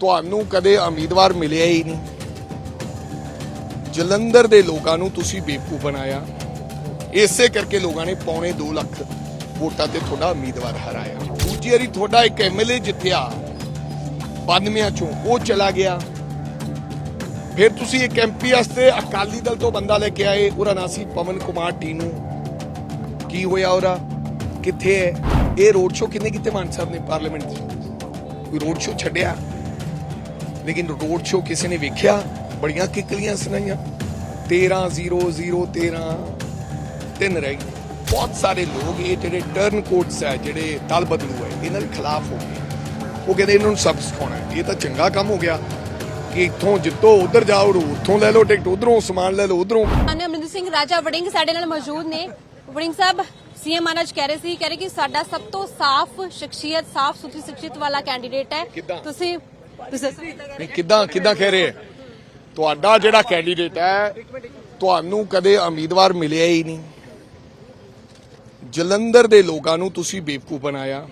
ਤੁਹਾਨੂੰ ਕਦੇ ਉਮੀਦਵਾਰ ਮਿਲਿਆ ਹੀ ਨਹੀਂ। ਜਲੰਧਰ ਦੇ ਲੋਕਾਂ ਨੂੰ ਤੁਸੀਂ ਬੇਵਕੂਫ ਬਣਾਇਆ। ਇਸੇ ਕਰਕੇ ਲੋਕਾਂ ਨੇ ਪੌਣੇ 2 ਲੱਖ ਵੋਟਾਂ ਤੇ ਤੁਹਾਡਾ ਉਮੀਦਵਾਰ ਹਰਾਇਆ। ਦੂਜੀ ਵਾਰੀ ਤੁਹਾਡਾ ਇੱਕ ਐਮਐਲਏ ਜਿੱਤਿਆ 92 ਚੋਂ ਉਹ ਚਲਾ ਗਿਆ। ਫਿਰ ਤੁਸੀਂ ਇੱਕ ਐਮਪੀ ਵਾਸਤੇ ਅਕਾਲੀ ਦਲ ਤੋਂ ਬੰਦਾ ਲੈ ਕੇ ਆਏ। ਉਹਦਾ ਨਾਂ ਸੀ ਪਵਨ ਕੁਮਾਰ ਟੀਨੂ। ਕੀ ਹੋਇਆ ਉਹਦਾ? ਕਿੱਥੇ ਹੈ? ਇਹ ਰੋਡ ਸ਼ੋ ਕਿੰਨੇ ਕੀਤੇ ਮਾਨ ਸਾਹਿਬ ਨੇ ਪਾਰਲੀਮੈਂਟ 'ਚ? ਕੋਈ ਰੋਡ ਸ਼ੋ ਛੱਡਿਆ? ਲੇਕਿਨ ਰੋਡ ਸ਼ੋ ਕਿਸੇ ਨੇ ਵੇਖਿਆ? ਬੜੀਆਂ ਕਿਕਲੀਆਂ ਸੁਣਾਈਆਂ। 13 0 0 13 ਤਿੰਨ ਰਹਿ ਗਏ ਬਹੁਤ ਸਾਰੇ ਲੋਕ ਇਹ ਜਿਹੜੇ ਟਰਨ ਕੋਟਸ ਹੈ ਜਿਹੜੇ ਦਲ ਬਦਲੂ ਹੈ ਇਹਨਾਂ ਦੇ ਖਿਲਾਫ ਹੋ ਗਏ। ਉਹ ਕਹਿੰਦੇ ਇਹਨਾਂ ਨੂੰ ਸਬਕ ਸਿਖਾਉਣਾ ਹੈ। ਇਹ ਤਾਂ ਚੰਗਾ ਕੰਮ ਹੋ ਗਿਆ ਕਿ ਇੱਥੋਂ ਜਿੱਤੋ ਉਧਰ ਜਾਓ ਉੱਥੋਂ ਲੈ ਲਓ ਟਿਕਟ ਉਧਰੋਂ ਸਮਾਨ ਲੈ ਲਓ ਉਧਰੋਂ। ਮਾਨਯ ਅਮਰਿੰਦਰ ਸਿੰਘ ਰਾਜਾ ਵੜਿੰਗ ਸਾਡੇ ਨਾਲ ਮੌਜੂਦ ਨੇ। ਵੜਿੰਗ ਸਾਹਿਬ ਸੀਐਮ ਅਨਜ ਕਹਿ ਰਹੇ ਸੀ ਕਹਿ ਰਹੇ ਕਿ ਸਾਡਾ ਸਭ ਤੋਂ ਸਾਫ਼ ਸ਼ਖਸੀਅਤ ਸਾਫ਼ ਸੁਥਰੀ ਸ਼ਖਸੀਅਤ ਵਾਲਾ ਕੈਂਡੀਡੇਟ ਹੈ? ਤੁਸੀਂ ਤੁਸੀਂ ਨਹੀਂ, ਕਿੱਦਾਂ ਕਿੱਦਾਂ ਕਹਿ ਰਹੇ? ਤੁਹਾਡਾ ਜਿਹੜਾ ਕੈਂਡੀਡੇਟ ਹੈ, ਤੁਹਾਨੂੰ ਕਦੇ ਉਮੀਦਵਾਰ ਮਿਲਿਆ ਹੀ ਨਹੀਂ। ਜਲੰਧਰ ਦੇ ਲੋਕਾਂ ਨੂੰ ਤੁਸੀਂ ਬੇਵਕੂਫ ਬਣਾਇਆ।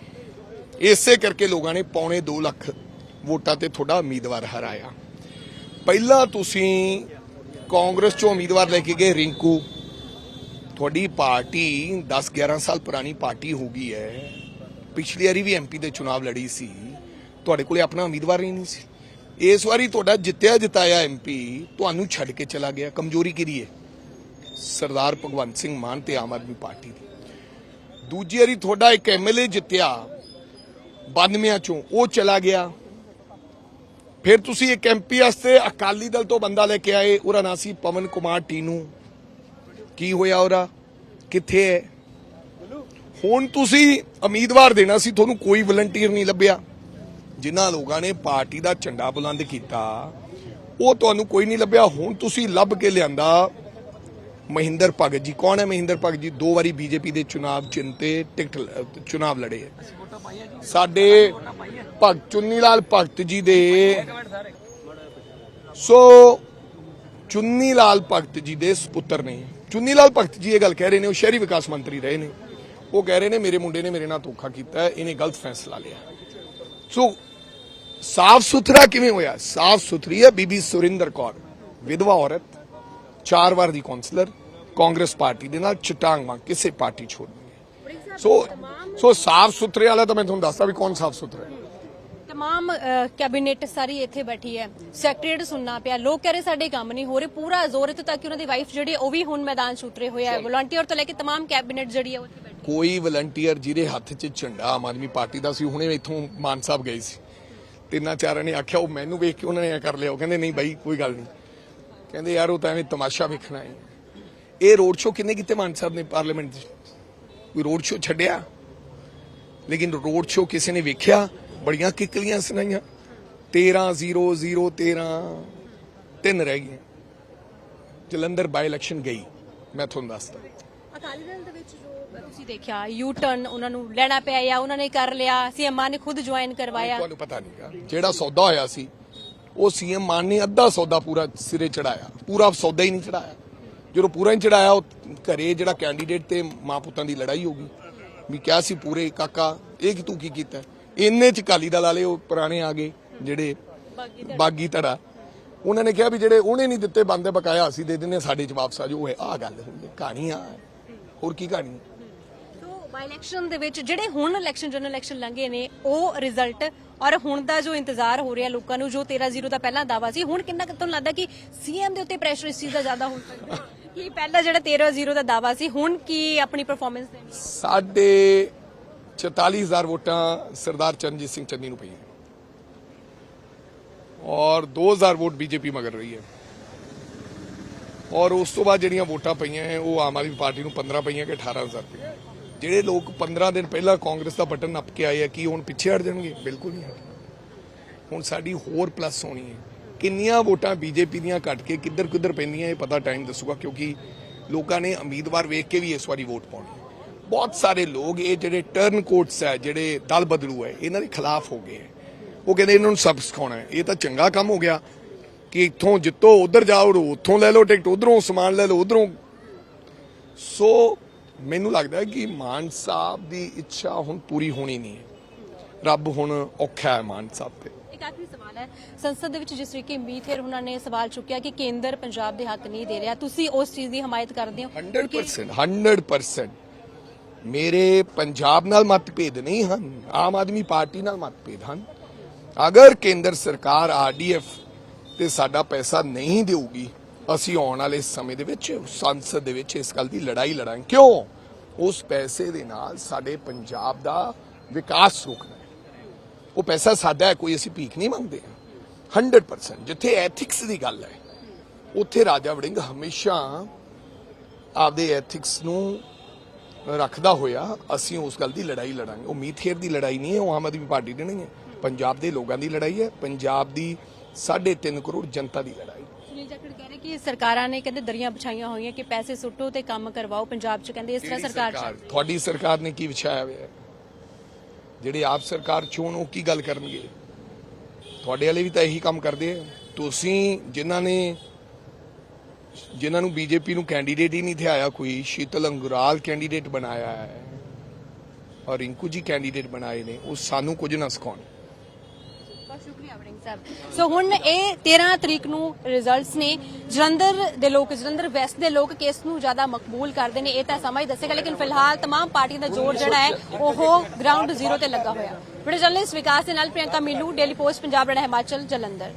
ਇਸੇ ਕਰਕੇ ਲੋਕਾਂ ਨੇ ਪੌਣੇ 2 ਲੱਖ ਵੋਟਾਂ ਤੇ ਤੁਹਾਡਾ ਉਮੀਦਵਾਰ ਹਰਾਇਆ। ਪਹਿਲਾਂ ਤੁਸੀਂ ਕਾਂਗਰਸ ਚੋਂ ਉਮੀਦਵਾਰ ਲੈ ਕੇ ਗਏ, ਰਿੰਕੂ। ਤੁਹਾਡੀ ਪਾਰਟੀ 10 11 ਸਾਲ ਪੁਰਾਣੀ ਪਾਰਟੀ ਹੋ ਗਈ ਹੈ। ਪਿਛਲੀ ਵਾਰੀ ਵੀ ਐਮਪੀ ਦੇ ਚੁਣਾਵ ਲੜੀ ਸੀ। ਤੁਹਾਡੇ ਕੋਲੇ ਆਪਣਾ ਉਮੀਦਵਾਰ ਹੀ ਨਹੀਂ ਸੀ। ਇਸ ਵਾਰੀ ਤੁਹਾਡਾ ਜਿੱਤਿਆ ਜਿਤਾਇਆ ਐਮਪੀ ਤੁਹਾਨੂੰ ਛੱਡ ਕੇ ਚਲਾ ਗਿਆ। ਕਮਜ਼ੋਰੀ ਕਿਹਦੀ ਹੈ ਸਰਦਾਰ ਭਗਵੰਤ ਸਿੰਘ ਮਾਨ ਤੇ ਆਮ ਆਦਮੀ ਪਾਰਟੀ ਦੀ। ਦੂਜੀ ਵਾਰੀ ਤੁਹਾਡਾ ਇੱਕ ਐਮਐਲਏ ਜਿੱਤਿਆ 92 ਚੋਂ ਉਹ ਚਲਾ ਗਿਆ। ਫਿਰ ਤੁਸੀਂ ਇੱਕ ਐਮਪੀ ਵਾਸਤੇ ਅਕਾਲੀ ਦਲ ਤੋਂ ਬੰਦਾ ਲੈ ਕੇ ਆਏ। ਉਹਦਾ ਨਾਂ ਸੀ ਪਵਨ ਕੁਮਾਰ ਟੀਨੂ। ਕੀ ਹੋਇਆ ਉਹਦਾ? ਕਿੱਥੇ ਹੈ ਹੁਣ ਤੁਸੀਂ ਉਮੀਦਵਾਰ ਦੇਣਾ ਸੀ, ਤੁਹਾਨੂੰ ਕੋਈ ਵਲੰਟੀਅਰ ਨਹੀਂ ਲੱਭਿਆ। ਜਿਨ੍ਹਾਂ ਲੋਕਾਂ ਨੇ ਪਾਰਟੀ ਦਾ ਝੰਡਾ ਬੁਲੰਦ ਕੀਤਾ, ਉਹ ਤੁਹਾਨੂੰ ਕੋਈ ਨਹੀਂ ਲੱਭਿਆ। ਹੁਣ ਤੁਸੀਂ ਲੱਭ ਕੇ ਲਿਆਂਦਾ ਮਹਿੰਦਰ ਭਗਤ ਜੀ। ਕੌਣ ਹੈ ਮਹਿੰਦਰ ਭਗਤ ਜੀ? ਦੋ ਵਾਰੀ ਬੀਜੇਪੀ ਦੇ ਚੁਣਾਵ ਚਿੰਤੇ, ਟਿਕਟ ਚੁਣਾਵ ਲੜੇ ਸਾਡੇ ਭਗਤ ਚੁੰਨੀ ਲਾਲ ਭਗਤ ਜੀ ਦੇ ਸੋ ਚੁੰਨੀ ਲਾਲ ਭਗਤ ਜੀ ਦੇ ਸੁਪੁੱਤਰ ਨੇ। ਚੁੰਨੀ ਲਾਲ ਭਗਤ ਜੀ ਇਹ ਗੱਲ ਕਹਿ ਰਹੇ ਨੇ, ਉਹ ਸ਼ਹਿਰੀ ਵਿਕਾਸ ਮੰਤਰੀ ਰਹੇ ਨੇ। ਉਹ ਕਹਿ ਰਹੇ ਨੇ, ਮੇਰੇ ਮੁੰਡੇ ਨੇ ਮੇਰੇ ਨਾਲ ਧੋਖਾ ਕੀਤਾ ਇਹਨੇ ਗਲਤ ਫੈਸਲਾ ਲਿਆ ਸੋ ਸਾਫ਼ ਸੁਥਰਾ ਕਿਵੇਂ ਹੋਇਆ? ਸਾਫ਼ ਸੁਥਰੀ ਹੈ ਬੀਬੀ ਸੁਰਿੰਦਰ ਕੌਰ ਵਿਧਵਾ ਔਰਤ ਚਾਰ ਵਾਰ ਦੀ ਕਾਉਂਸਲਰ ਕਾਂਗਰਸ ਪਾਰਟੀ ਦੇ ਨਾਲ ਚਟਾਂਗ ਵਾਂ ਕਿਸੇ ਪਾਰਟੀ ਛੋੜ ਨਹੀਂ ਸੋ ਸੋ ਸਾਫ਼ ਸੁਥਰੇ ਵਾਲਾ ਤਾਂ ਮੈਂ ਤੁਹਾਨੂੰ ਦੱਸਦਾ ਵੀ ਕੌਣ ਸਾਫ਼ ਸੁਥਰਾ ਹੈ। ਤਮਾਮ ਅ, ਕੈਬਨਿਟ ਸਾਰੀ ਇੱਥੇ ਬੈਠੀ ਹੈ ਸੈਕਟਰੀਏਟ ਸੁਣਨਾ ਪਿਆ ਲੋਕ ਕਹਿ ਰਹੇ ਸਾਡੇ ਕੰਮ ਨਹੀਂ ਹੋ ਰਹੇ ਪੂਰਾ ਜ਼ੋਰ ਇੱਥੇ ਤੱਕ ਕਿ ਉਹਨਾਂ ਦੀ ਵਾਈਫ ਜਿਹੜੀ ਉਹ ਵੀ ਹੁਣ ਮੈਦਾਨ 'ਚ ਉਤਰੇ ਹੋਏ ਹੈ ਵਲੰਟੀਅਰ ਤੋਂ ਲੈ ਕੇ ਤਮਾਮ ਕੈਬਨਿਟ ਜਿਹੜੀ ਹੈ ਉਹ ਇੱਥੇ ਬੈਠੀ ਕੋਈ ਵਲੰਟੀਅਰ ਜਿਹਦੇ ਹੱਥ 'ਚ ਝੰਡਾ ਆਮ ਆਦਮੀ ਪਾਰਟੀ ਦਾ ਸੀ ਹੁਣੇ ਇੱਥੋਂ ਮਾਨ ਸਾਹਿਬ ਗਏ ਸੀ ਤਿੰਨਾਂ ਚਾਰਾਂ ਨੇ ਆਖਿਆ, ਉਹ ਮੈਨੂੰ ਵੇਖ ਕੇ ਉਹਨਾਂ ਨੇ ਐ ਕਰ ਲਿਆ। ਉਹ ਕਹਿੰਦੇ, ਨਹੀਂ ਬਾਈ, ਕੋਈ ਗੱਲ ਨਹੀਂ। ਕਹਿੰਦੇ, ਯਾਰ, ਉਹ ਤਾਂ ਐਵੇਂ ਤਮਾਸ਼ਾ ਵੇਖਣਾ ਹੈ। ਇਹ ਰੋਡ ਸ਼ੋ ਕਿੰਨੇ ਕੀਤੇ ਮਾਨ ਸਾਹਿਬ ਨੇ ਪਾਰਲੀਮੈਂਟ ਕੋਈ ਰੋਡ ਸ਼ੋ ਛੱਡਿਆ? ਲੇਕਿਨ ਰੋਡ ਸ਼ੋ ਕਿਸੇ ਨੇ ਵੇਖਿਆ? ਬੜੀਆਂ ਕਿਕਲੀਆਂ ਸੁਣਾਈਆਂ। 13 0 0 13 ਤਿੰਨ ਰਹਿ ਗਏ ਜਲੰਧਰ ਬਾਈ ਇਲੈਕਸ਼ਨ ਗਈ। ਮੈਂ ਤੁਹਾਨੂੰ ਦੱਸਦਾ। ਅਕਾਲੀ ਦਲ ਦੇ ਵਿੱਚ ਤੁਸੀਂ ਦੇਖਿਆ ਯੂ ਟਰਨ ਉਹਨਾਂ ਨੂੰ ਲੈਣਾ ਪਿਆ ਜਾਂ ਉਹਨਾਂ ਨੇ ਕਰ ਲਿਆ ਸੀਐਮ ਮਾਨ ਨੇ ਖੁਦ ਜੁਆਇਨ ਕਰਵਾਇਆ। ਤੁਹਾਨੂੰ ਪਤਾ ਨਹੀਂਗਾ ਜਿਹੜਾ ਸੌਦਾ ਹੋਇਆ ਸੀ ਉਹ ਸੀਐਮ ਮਾਨ ਨੇ ਅੱਧਾ ਸੌਦਾ ਪੂਰਾ ਸਿਰੇ ਚੜਾਇਆ। ਪੂਰਾ ਸੌਦਾ ਹੀ ਨਹੀਂ ਚੜਾਇਆ। ਜਦੋਂ ਪੂਰਾ ਹੀ ਚੜਾਇਆ ਉਹ ਘਰੇ ਜਿਹੜਾ ਕੈਂਡੀਡੇਟ ਤੇ ਮਾਂ ਪੁੱਤਾਂ ਦੀ ਲੜਾਈ ਹੋ ਗਈ। ਵੀ ਕਿਹਾ ਸੀ ਪੂਰੇ ਕਾਕਾ ਇਹ ਕਿ ਤੂੰ ਕੀ ਕੀਤਾ? ਇੰਨੇ ਚ ਕਾਲੀ ਦਲ ਵਾਲੇ ਉਹ ਪੁਰਾਣੇ ਆ ਗਏ ਜਿਹੜੇ ਬਾਗੀ ਧੜਾ ਉਹਨਾਂ ਨੇ ਕਿਹਾ ਵੀ ਜਿਹੜੇ ਉਹਨੇ ਨਹੀਂ ਦਿੱਤੇ ਬੰਦੇ ਬਕਾਇਆ ਅਸੀਂ ਦੇ ਹਾਂ, ਸਾਡੇ ਚ ਵਾਪਸ ਆ ਜਾਓ। ਇਹ ਆ ਗੱਲ ਹੁੰਦੀ। ਕਹਾਣੀ ਆ। ਹੋਰ ਕੀ ਕਹਾਣੀ? ਬਾਈ ਇਲੈਕਸ਼ਨ ਦੇ ਵਿੱਚ ਜਿਹੜੇ ਹੁਣ ਇਲੈਕਸ਼ਨ ਜਨਰਲ ਇਲੈਕਸ਼ਨ ਲੰਘੇ ਨੇ, ਉਹ ਰਿਜ਼ਲਟ ਔਰ ਹੁਣ ਦਾ ਜੋ ਇੰਤਜ਼ਾਰ ਹੋ ਰਿਹਾ ਲੋਕਾਂ ਨੂੰ, ਜੋ 13-0 ਦਾ ਪਹਿਲਾਂ ਦਾਵਾ ਸੀ, ਹੁਣ ਕਿੰਨਾ ਕੁ ਤੁਹਾਨੂੰ ਲੱਗਦਾ ਕਿ ਸੀਐਮ ਦੇ ਉੱਤੇ ਪ੍ਰੈਸ਼ਰ ਇਸ ਚੀਜ਼ ਦਾ ਜ਼ਿਆਦਾ ਹੋ ਸਕਦਾ ਕਿ ਪਹਿਲਾਂ ਜਿਹੜਾ 13-0 ਦਾ ਦਾਵਾ ਸੀ, ਹੁਣ ਕੀ ਆਪਣੀ ਪਰਫਾਰਮੈਂਸ ਦੇਣੀ ਸਾਡੇ 44000 ਵੋਟਾਂ ਸਰਦਾਰ ਚਰਨਜੀਤ ਸਿੰਘ ਚੰਨੀ ਨੂੰ ਪਈਆਂ। ਔਰ 2000 ਵੋਟ ਬੀਜੇਪੀ ਮਗਰ ਰਹੀ ਹੈ। ਔਰ ਉਸ ਤੋਂ ਬਾਅਦ ਜਿਹੜੀਆਂ ਵੋਟਾਂ ਪਈਆਂ ਹੈ, ਉਹ ਆਮ ਆਦਮੀ ਪਾਰਟੀ ਨੂੰ 15 ਪਈਆਂ ਕਿ 18000 ਪਈਆਂ। ਜਿਹੜੇ ਲੋਕ 15 ਦਿਨ ਪਹਿਲਾਂ ਕਾਂਗਰਸ ਦਾ ਬਟਨ ਨੱਪ ਕੇ ਆਏ ਆ, ਕੀ ਹੁਣ ਪਿੱਛੇ ਹਟ ਜਾਣਗੇ? ਬਿਲਕੁਲ ਨਹੀਂ ਹੁਣ ਸਾਡੀ ਹੋਰ ਪਲੱਸ ਹੋਣੀ ਹੈ। ਕਿੰਨੀਆਂ ਵੋਟਾਂ ਬੀਜੇਪੀ ਦੀਆਂ ਘਟ ਕੇ ਕਿੱਧਰ ਕਿੱਧਰ ਪੈਂਦੀਆਂ, ਇਹ ਪਤਾ ਟਾਈਮ ਦੱਸੂਗਾ, ਕਿਉਂਕਿ ਲੋਕਾਂ ਨੇ ਉਮੀਦਵਾਰ ਵੇਖ ਕੇ ਵੀ ਇਸ ਵਾਰੀ ਵੋਟ ਪਾਉਣੀ ਬਹੁਤ ਸਾਰੇ ਲੋਕ ਇਹ ਜਿਹੜੇ ਟਰਨ ਕੋਟਸ ਹੈ, ਜਿਹੜੇ ਦਲ ਬਦਲੂ ਹੈ, ਇਹਨਾਂ ਦੇ ਖਿਲਾਫ ਹੋ ਗਏ ਉਹ ਕਹਿੰਦੇ ਇਹਨਾਂ ਨੂੰ ਸਬਕ ਸਿਖਾਉਣਾ ਹੈ। ਇਹ ਤਾਂ ਚੰਗਾ ਕੰਮ ਹੋ ਗਿਆ ਕਿ ਇੱਥੋਂ ਜਿੱਤੋ, ਉਧਰ ਜਾਓ ਉੱਥੋਂ ਲੈ ਲਓ ਟਿਕਟ ਉਧਰੋਂ ਸਮਾਨ ਲੈ ਲਓ, ਉਧਰੋਂ। ਸੋ ਮੈਨੂੰ ਲੱਗਦਾ ਕਿ ਮਾਨ ਸਾਹਿਬ ਦੀ ਇੱਛਾ ਹੁਣ ਪੂਰੀ ਹੋਣੀ ਨਹੀਂ ਹੈ। ਰੱਬ ਹੁਣ ਔਖਾ ਹੈ ਮਾਨ ਸਾਹਿਬ ਤੇ। ਇੱਕ ਆਖਰੀ ਸਵਾਲ ਹੈ। ਸੰਸਦ ਦੇ ਵਿੱਚ ਜਿਸ ਤਰੀਕੇ ਮੀਥੇਰ ਉਹਨਾਂ ਨੇ ਸਵਾਲ ਚੁੱਕਿਆ ਕਿ ਕੇਂਦਰ ਪੰਜਾਬ ਦੇ ਹੱਕ ਨਹੀਂ ਦੇ ਰਿਹਾ ਤੁਸੀਂ ਉਸ ਚੀਜ਼ ਦੀ ਹਮਾਇਤ ਕਰਦੇ ਹੋ? 100% 100% ਮੇਰੇ ਪੰਜਾਬ ਨਾਲ ਮਤਭੇਦ ਨਹੀਂ ਹਨ ਆਮ ਆਦਮੀ ਪਾਰਟੀ ਨਾਲ ਮਤਭੇਦ ਹਨ। ਅਗਰ ਕੇਂਦਰ ਸਰਕਾਰ ਆਰਡੀਐਫ ਤੇ ਸਾਡਾ ਪੈਸਾ ਨਹੀਂ ਦੇਊਗੀ ਅਸੀਂ ਆਉਣ ਵਾਲੇ ਸਮੇਂ ਦੇ ਵਿੱਚ, ਸੰਸਦ ਦੇ ਵਿੱਚ ਇਸ ਗੱਲ ਦੀ ਲੜਾਈ ਲੜਾਂਗੇ। ਕਿਉਂ? ਉਸ ਪੈਸੇ ਦੇ ਨਾਲ ਸਾਡੇ ਪੰਜਾਬ ਦਾ ਵਿਕਾਸ ਰੁਕਣਾ ਹੈ। ਉਹ ਪੈਸਾ ਸਾਡਾ ਹੈ, ਕੋਈ ਅਸੀਂ ਭੀਖ ਨਹੀਂ ਮੰਗਦੇ। 100% ਜਿੱਥੇ ਐਥਿਕਸ ਦੀ ਗੱਲ ਹੈ, ਉੱਥੇ ਰਾਜਾ ਵੜਿੰਗ ਹਮੇਸ਼ਾ ਆਪਦੇ ਐਥਿਕਸ ਨੂੰ ਰੱਖਦਾ ਹੋਇਆ। ਅਸੀਂ ਉਸ ਗੱਲ ਦੀ ਲੜਾਈ ਲੜਾਂਗੇ। ਉਹ ਮੀਥੇਰ ਦੀ ਲੜਾਈ ਨਹੀਂ ਹੈ, ਉਹ ਆਮ ਆਦਮੀ ਪਾਰਟੀ ਦੀ ਨਹੀਂ ਹੈ। ਪੰਜਾਬ ਦੇ ਲੋਕਾਂ ਦੀ ਲੜਾਈ ਹੈ। ਪੰਜਾਬ ਦੀ 3.5 ਕਰੋੜ ਜਨਤਾ ਦੀ ਲੜਾਈ। ਸੁਨੀਲ ਜਾਖੜ ਕਿ ਸਰਕਾਰਾਂ ਨੇ ਕਹਿੰਦੇ ਦਰੀਆਂ ਵਿਛਾਈਆਂ ਹੋਈਆਂ ਕਿ ਪੈਸੇ ਸੁੱਟੋ ਤੇ ਕੰਮ ਕਰਵਾਓ ਪੰਜਾਬ 'ਚ ਕਹਿੰਦੇ ਇਸ ਤਰ੍ਹਾਂ ਸਰਕਾਰ ਤੁਹਾਡੀ ਸਰਕਾਰ ਨੇ ਕੀ ਵਿਛਾਇਆ ਹੋਇਆ? ਜਿਹੜੇ ਆਪ ਸਰਕਾਰ ਚੋਣ ਉਹ ਕੀ ਗੱਲ ਕਰਨਗੇ? ਤੁਹਾਡੇ ਵਾਲੇ ਵੀ ਤਾਂ ਇਹੀ ਕੰਮ ਕਰਦੇ ਆ। ਤੁਸੀਂ ਜਿਨ੍ਹਾਂ ਨੇ ਜਿਨ੍ਹਾਂ ਨੂੰ ਬੀਜੇਪੀ ਨੂੰ ਕੈਂਡੀਡੇਟ ਹੀ ਨਹੀਂ ਥਿਆਇਆ ਕੋਈ ਸ਼ੀਤਲ ਅੰਗੁਰਾਲ ਕੈਂਡੀਡੇਟ ਬਣਾਇਆ ਹੈ ਔਰ ਰਿੰਕੂ ਜੀ ਕੈਂਡੀਡੇਟ ਬਣਾਏ ਨੇ ਉਹ ਸਾਨੂੰ ਕੁਝ ਨਾ ਸਿਖਾਉਣ। ਬਹੁਤ ਸ਼ੁਕਰੀਆ ਵੜਿੰਗ ਸਾਹਿਬ ਸੋ ਹੁਣ ਇਹ 13 ਤਰੀਕ ਨੂੰ ਰਿਜ਼ਲਟਸ ਨੇ ਜਲੰਧਰ ਦੇ ਲੋਕ ਜਲੰਧਰ ਵੈਸਟ ਦੇ ਲੋਕ ਕਿਸ ਨੂੰ ਜ਼ਿਆਦਾ ਮਕਬੂਲ ਕਰਦੇ ਨੇ ਇਹ ਤਾਂ ਸਮਾਂ ਹੀ ਦੱਸੇਗਾ ਲੇਕਿਨ ਫਿਲਹਾਲ तमाम ਪਾਰਟੀਆਂ ਦਾ ਜ਼ੋਰ ਜਿਹੜਾ ਹੈ ਉਹ ਗਰਾਊਂਡ ਜ਼ੀਰੋ ਤੇ ਲੱਗਾ ਹੋਇਆ ਵੀਡੀਓ ਜਰਨਲਿਸਟ ਵਿਕਾਸ ਦੇ ਨਾਲ ਪ੍ਰਿਯੰਕਾ ਮੀਨੂ ਡੇਲੀ ਪੋਸਟ ਪੰਜਾਬ ਰਣਾ ਹਿਮਾਚਲ ਜਲੰਧਰ